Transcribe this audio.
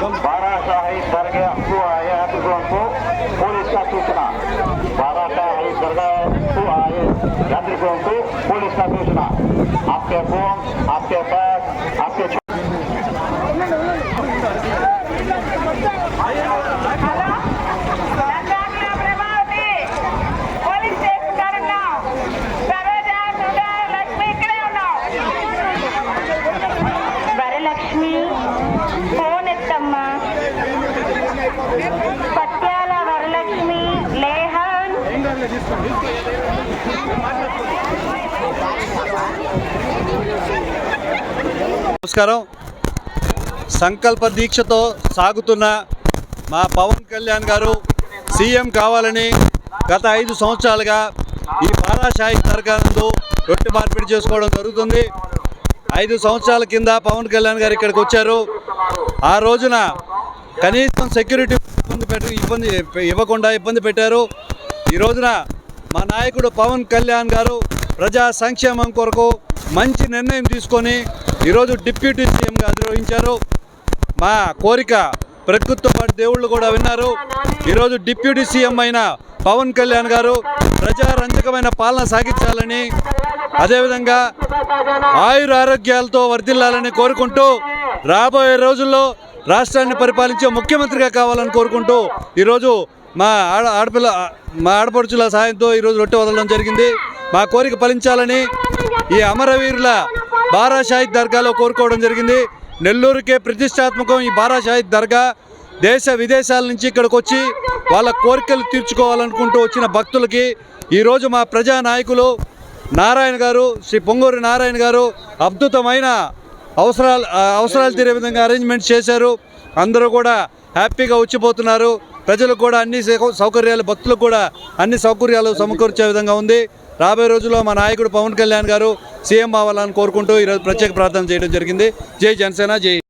बारह बाराशाही दरगाह हुआ है तो हमको पुलिस का सूचना आए यात्रियों को पुलिस का सूचना आपके फ़ोन आपके बैग आपके छो- నమస్కారం. సంకల్ప దీక్షతో సాగుతున్న మా పవన్ కళ్యాణ్ గారు సీఎం కావాలని గత ఐదు సంవత్సరాలుగా ఈ బారాషాహి తరగతులు రొట్టె మార్పిడి చేసుకోవడం జరుగుతుంది. ఐదు సంవత్సరాల కింద పవన్ కళ్యాణ్ గారు ఇక్కడికి వచ్చారు. ఆ రోజున కనీసం సెక్యూరిటీ ఇబ్బంది పెట్టి ఇబ్బంది ఇవ్వకుండా ఇబ్బంది పెట్టారు. ఈ రోజున మా నాయకుడు పవన్ కళ్యాణ్ గారు ప్రజా సంక్షేమం కొరకు మంచి నిర్ణయం తీసుకొని ఈరోజు డిప్యూటీ సీఎంగా అధిరోహించారు మా కోరిక ప్రకృతితో పాటు దేవుళ్ళు కూడా విన్నారు. ఈరోజు డిప్యూటీ సీఎం అయిన పవన్ కళ్యాణ్ గారు ప్రజారంజకమైన పాలన సాగించాలని అదేవిధంగా ఆయుర ఆరోగ్యాలతో వర్ధిల్లాలని కోరుకుంటూ రాబోయే రోజుల్లో రాష్ట్రాన్ని పరిపాలించే ముఖ్యమంత్రిగా కావాలని కోరుకుంటూ ఈరోజు మా ఆడ ఆడపిల్ల మా ఆడపడుచుల సాయంతో ఈరోజు రొట్టె వదలడం జరిగింది. మా కోరిక ఫలించాలని ఈ అమరవీరుల బారాషాహిద్ దర్గాలో కోరుకోవడం జరిగింది. నెల్లూరుకే ప్రతిష్టాత్మకం ఈ బారాషాహిద్ దర్గా. దేశ విదేశాల నుంచి ఇక్కడికి వచ్చి వాళ్ళ కోరికలు తీర్చుకోవాలనుకుంటూ వచ్చిన భక్తులకి ఈరోజు మా ప్రజా నాయకులు నారాయణ గారు శ్రీ పొంగూరి నారాయణ గారు అద్భుతమైన అవసరాలు అవసరాలు తీరే విధంగా అరేంజ్మెంట్ చేశారు. అందరూ కూడా హ్యాపీగా వచ్చిపోతున్నారు. ప్రజలకు కూడా అన్ని సౌకర్యాలు భక్తులకు కూడా అన్ని సౌకర్యాలు సమకూర్చే విధంగా ఉంది. రాబోయే రోజుల్లో మా నాయకుడు పవన్ కళ్యాణ్ గారు సీఎం అవ్వాలని కోరుకుంటూ ఈరోజు ప్రత్యేక ప్రార్థన చేయడం జరిగింది. జై జనసేన జై